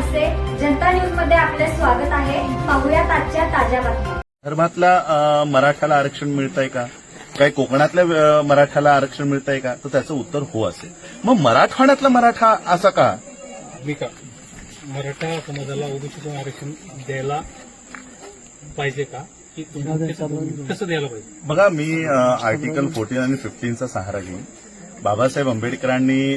आरसे जनता न्यूजमध्ये आपले स्वागत आहे. पाहुयात आजच्या ताज्या बातम्या. विदर्भातल्या अ, मराठाला आरक्षण मिळतंय का? काय कोकणातल्या मराठाला आरक्षण मिळतंय का? तर त्याचं उत्तर हो असेल मग मराठवाड्यातला मराठा असा का? मी का? मराठा समाजाला ओबीसीचं आरक्षण द्यायला पाहिजे का? कसं द्यायला पाहिजे? बघा मी आर्टिकल फोर्टीन आणि फिफ्टीनचा सहारा घेईन. बाबासाहेब आंबेडकरांनी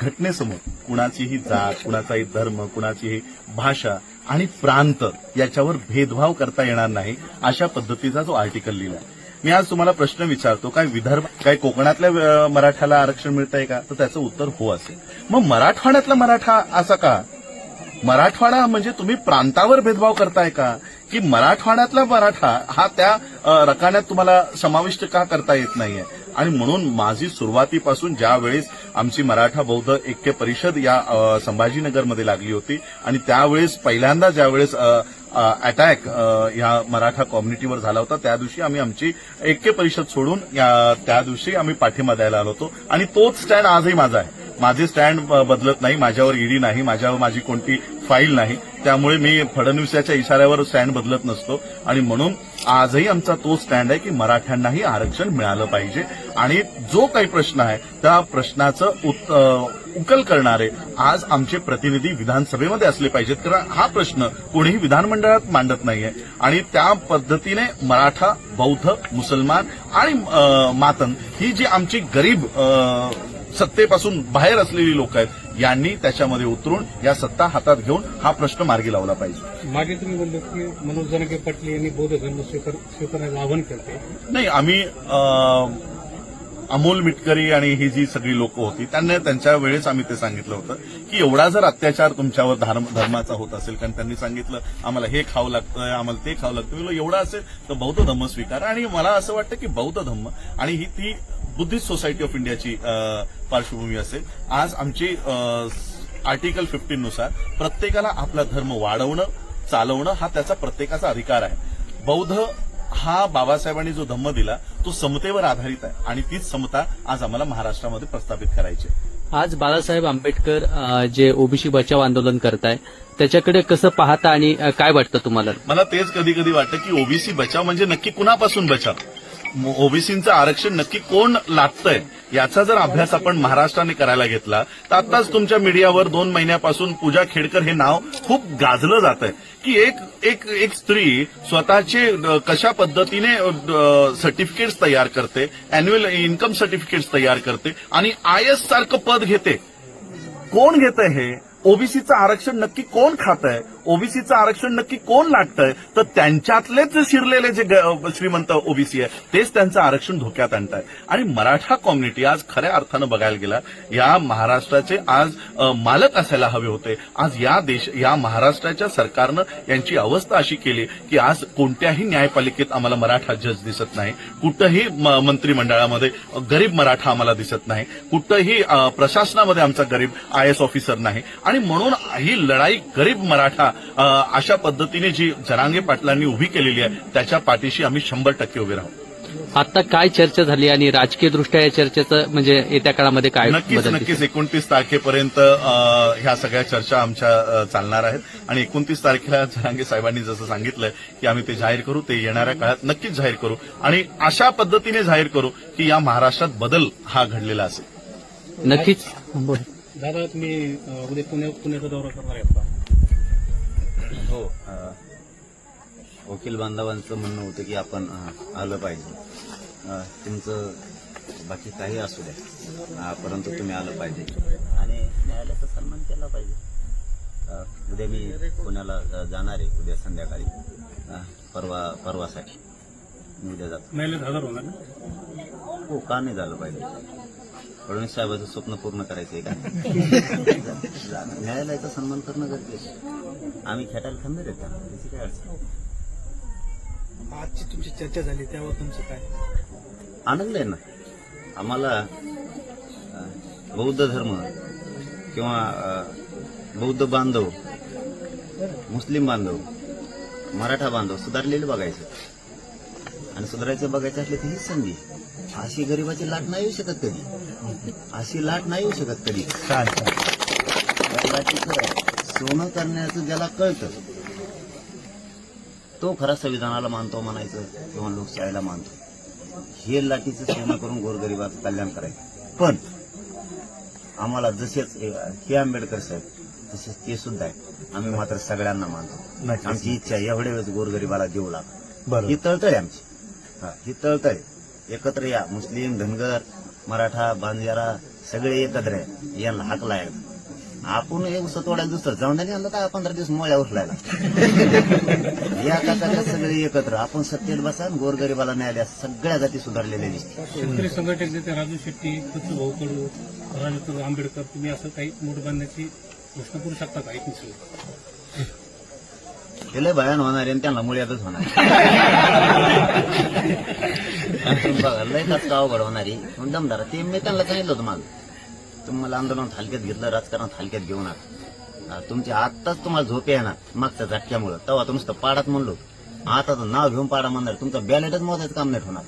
घटनेसमोर कुणाचीही जात कुणाचाही धर्म कुणाचीही भाषा आणि प्रांत याच्यावर भेदभाव करता येणार नाही अशा पद्धतीचा जो आर्टिकल लिहिला मी आज तुम्हाला प्रश्न विचारतो काय विदर्भ काय कोकणातल्या मराठ्याला मराठाला आरक्षण मिळतंय का? तर त्याचं उत्तर हो असेल. मग मराठवाड्यातला मराठा असा का? मराठवाडा म्हणजे तुम्ही प्रांतावर भेदभाव करताय का? की मराठवाड्यातला मराठा हा त्या रकान्यात तुम्हाला समाविष्ट का करता येत नाहीये? आणि म्हणून माझी सुरुवातीपासून ज्यावेळेस आमची मराठा बौद्ध ऐक्य परिषद या संभाजीनगरमध्ये लागली होती. आणि त्यावेळेस पहिल्यांदा ज्यावेळेस अटॅक या मराठा कम्युनिटीवर झाला होता त्या दिवशी आम्ही आमची ऐक्य परिषद सोडून त्या दिवशी आम्ही पाठिंबा द्यायला आलो होतो. आणि तोच स्टँड आजही माझा आहे. माझे स्टँड बदलत नाही माझ्यावर ईडी नाही माझ्यावर माझी कोणती फाईल नाही. त्यामुळे मी फडणवीसाच्या इशाऱ्यावर स्टँड बदलत नसतो. आणि म्हणून आजही आमचा तो स्टँड आहे की मराठ्यांनाही आरक्षण मिळालं पाहिजे. आणि जो काही प्रश्न आहे त्या प्रश्नाचं उकल करणारे आज आमचे प्रतिनिधी विधानसभेमध्ये असले पाहिजेत. कारण हा प्रश्न कोणीही विधानमंडळात मांडत नाहीये. आणि त्या पद्धतीने मराठा बौद्ध मुसलमान आणि मातन ही जी आमची गरीब सत्तेपासून बाहेर असलेली लोक आहेत यांनी त्याच्यामध्ये उतरून या सत्ता हातात घेऊन हा प्रश्न मार्गी लावला पाहिजे. मागे तुम्ही बोललो की मनोज जरांगे पाटील यांनी बौद्ध धर्म स्वीकार स्वीकारण्याचं आवाहन करते. नाही आम्ही अमोल मिटकरी आणि ही जी सगळी लोक होती त्यांना त्यांच्या वेळेस आम्ही ते सांगितलं होतं की एवढा जर अत्याचार तुमच्यावर धर्म धर्माचा होत असेल कारण त्यांनी सांगितलं आम्हाला हे खावं लागतंय आम्हाला ते खावं लागतं एवढा असेल तर बौद्ध धर्म स्वीकारा. आणि मला असं वाटतं की बौद्ध धर्म आणि ही ती बुद्धिस्ट सोसायटी ऑफ इंडियाची पार्श्वभूमी असेल. आज आमची आर्टिकल फिफ्टीन नुसार प्रत्येकाला आपला धर्म वाढवणं चालवणं हा त्याचा प्रत्येकाचा अधिकार आहे. बौद्ध हा बाबासाहेबांनी जो धम्म दिला तो समतेवर आधारित आहे आणि तीच समता आज आम्हाला महाराष्ट्रामध्ये प्रस्थापित करायची. आज बाळासाहेब आंबेडकर जे ओबीसी बचाव आंदोलन करताय त्याच्याकडे कसं पाहता आणि काय वाटतं तुम्हाला? मला तेच कधी कधी वाटतं की ओबीसी बचाव म्हणजे नक्की कुणापासून बचाव? ओबीसींचं आरक्षण नक्की कोण लादतंय याचा जर अभ्यास आपण महाराष्ट्राने करायला घेतला तर आताच तुमच्या मीडियावर दोन महिन्यापासून पूजा खेडकर हे नाव खूप गाजलं जात आहे की एक एक एक स्त्री स्वतःचे कशा पद्धतीने सर्टिफिकेट्स तयार करते अॅन्युअल इन्कम सर्टिफिकेट्स तयार करते आणि आय एस सारखं पद घेते. कोण घेत हे? ओबीसीचं आरक्षण नक्की कोण खात आहे ओबीसीचं आरक्षण नक्की कोण लाटतंय? तर त्यांच्यातलेच शिरलेले जे श्रीमंत ओबीसी आहे तेच त्यांचं आरक्षण धोक्यात आणत आहे आणि मराठा कम्युनिटी आज खऱ्या अर्थानं बघायला गेला या महाराष्ट्राचे आज मालक असायला हवे होते. आज या देश या महाराष्ट्राच्या सरकारनं यांची अवस्था अशी केली की आज कोणत्याही न्यायपालिकेत आम्हाला मराठा जज दिसत नाही. कुठंही म- मंत्रिमंडळामध्ये गरीब मराठा आम्हाला दिसत नाही. कुठंही प्रशासनामध्ये आमचा गरीब आय एस ऑफिसर नाही. आणि म्हणून ही लढाई गरीब मराठा अशा पद्धतीने जी जरांगे पाटलांनी उभी केलेली आहे त्याच्या पाठीशी आम्ही शंभर टक्के उभे राहू. आता काय चर्चा झाली आणि राजकीय दृष्ट्या या चर्चेचं म्हणजे येत्या काळामध्ये काय नक्कीच नक्कीच. एकोणतीस तारखेपर्यंत ह्या सगळ्या चर्चा आमच्या चालणार आहेत. आणि एकोणतीस तारखेला जहांगे साहेबांनी जसं सांगितलंय की आम्ही ते जाहीर करू ते येणाऱ्या काळात नक्कीच जाहीर करू. आणि अशा पद्धतीने जाहीर करू की या महाराष्ट्रात बदल हा घडलेला असेल. नक्कीच. दादा तुम्ही अं, उद्या पुण्या पुण्याचा दौरा करणार आहेत का? हो वकील बांधवांचं म्हणणं होतं की आपण आलं पाहिजे. तुमचं बाकी काही असू द्या. परंतु तुम्ही आलं पाहिजे. आणि न्यायालयाचा सन्मान केला पाहिजे. उद्या मी पुण्याला जाणार आहे उद्या संध्याकाळी. परवा परवासाठी. मी उद्या जातो. होणार ना? हो का नाही झालं पाहिजे? फडणवीस साहेबाचं स्वप्न पूर्ण करायचं आहे का? न्यायालयाचा सन्मान करणं गरजेचं. आम्ही खेटायला खंबीर आहेत त्याची काय अडचण आजची तुमची चर्चा झाली त्यावर तुमचं काय? आनंद आहे ना? आम्हाला बौद्ध धर्म किंवा बौद्ध बांधव मुस्लिम बांधव मराठा बांधव सुधारलेले बघायचे. आणि सुधारायचं बघायचं असलं तर हीच संधी. अशी गरिबाची लाट नाही येऊ शकत कधी. अशी लाट नाही येऊ शकत कधी. सोनं करण्याचं ज्याला कळतं तो खरा संविधानाला मानतो म्हणायचं किंवा लोकशाहीला मानतो. हे लाटीचं सोनं करून गोरगरिबाचं कल्याण करायचं. पण आम्हाला जसेच हे आंबेडकर साहेब तसेच ते सुद्धा आहे आम्ही मात्र सगळ्यांना मानतो. आमची इच्छा एवढ्या वेळेस गोरगरिबाला देऊ लाग. ही तळतळ आहे आमची. हा, ही तळतळ आहे. एकत्र या मुस्लिम धनगर मराठा बांजारा सगळे एकत्र आहे यांना हाकला आहे आपण एक सतोड्या दुसरं जाऊन आणलं तर पंधरा दिवस मोळ्या उठलायला या काका सगळे एकत्र. आपण सत्तेत बसा आणि न्याय द्या. सगळ्या जाती सुधारलेल्या दिसतात. शेतकरी संघटक नेते राजू शेट्टी भाऊ कडू आंबेडकर तुम्ही असं काही मोठ बांधण्याची घोषणा करू शकता का? एक ते लय भयान होणार आहे आणि त्यांना मुळ्यातच होणार बघा लय का अवघड होणारी पण दमदार ते मी त्यांना सांगितलं होतं माग. तुम्ही मला आंदोलनात हलक्यात घेतलं राजकारणात हलक्यात घेऊ नका तुमची आत्ताच तुम्हाला झोप येणार मागच्या झटक्यामुळं. तेव्हा नुसतं पाडात म्हणलो. आता तर नाव घेऊन पाडा म्हणणार. तुमचं बॅलेटच मोजायचं काम नाही होणार.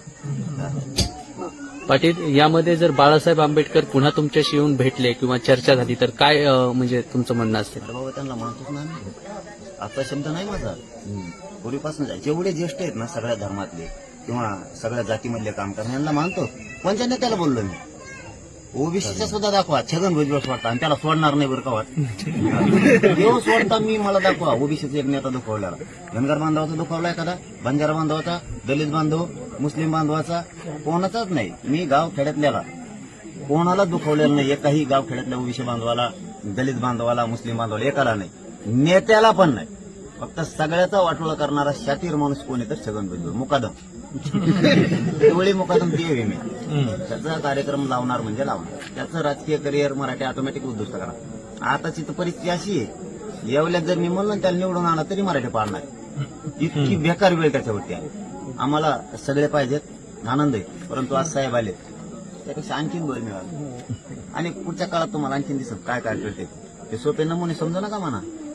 पाटील यामध्ये जर बाळासाहेब आंबेडकर पुन्हा तुमच्याशी येऊन भेटले किंवा चर्चा झाली तर काय म्हणजे तुमचं म्हणणं असेल बाबा त्यांना म्हणतोच ना आम्ही. आता शब्द नाही माझा. पूर्वीपासून जेवढे ज्येष्ठ आहेत ना सगळ्या धर्मातले किंवा सगळ्या जातीमधले काम करणे यांना मानतो. कोणत्या नेत्याला बोललो मी? ओबीसीचा सुद्धा दाखवा. छगन भुजबळ सोडता आणि त्याला सोडणार नाही बरं का वाट? देव सोडता मी मला दाखवा. ओबीसीचा एक नेता दुखवलेला धनगर बांधवाचा दुखवला एखादा? बंजारा बांधवाचा? दलित बांधव? मुस्लिम बांधवाचा? कोणाचाच नाही. मी गाव खेड्यातल्याला. कोणाला दुखवलेलं नाही. एकाही गाव खेड्यातल्या ओबीसी बांधवाला दलित बांधवाला मुस्लिम बांधवाला एकाला नाही. नेत्याला पण नाही. फक्त सगळ्याचा वाटोळा करणारा शातीर माणूस कोण आहे तर छगन भुजबळ. मुकादम. तेवढी मुकादम ती मी. त्याचा कार्यक्रम लावणार म्हणजे लावणार. त्याचं राजकीय करिअर मराठी ऑटोमॅटिक उद्ध्वस्त करा. आताची तर परिस्थिती अशी आहे. येवल्यात जर मी म्हणलं त्याला निवडून आणा तरी मराठी पाडणार. इतकी बेकार वेळ त्याच्यावरती आहे. आम्हाला सगळे पाहिजेत. आनंद आहे. परंतु आज साहेब आले त्यापेक्षा आणखीन बळ मिळालं. आणि पुढच्या काळात तुम्हाला आणखीन दिसत काय काय करते ते सोपे नमुने समजू नका म्हणा.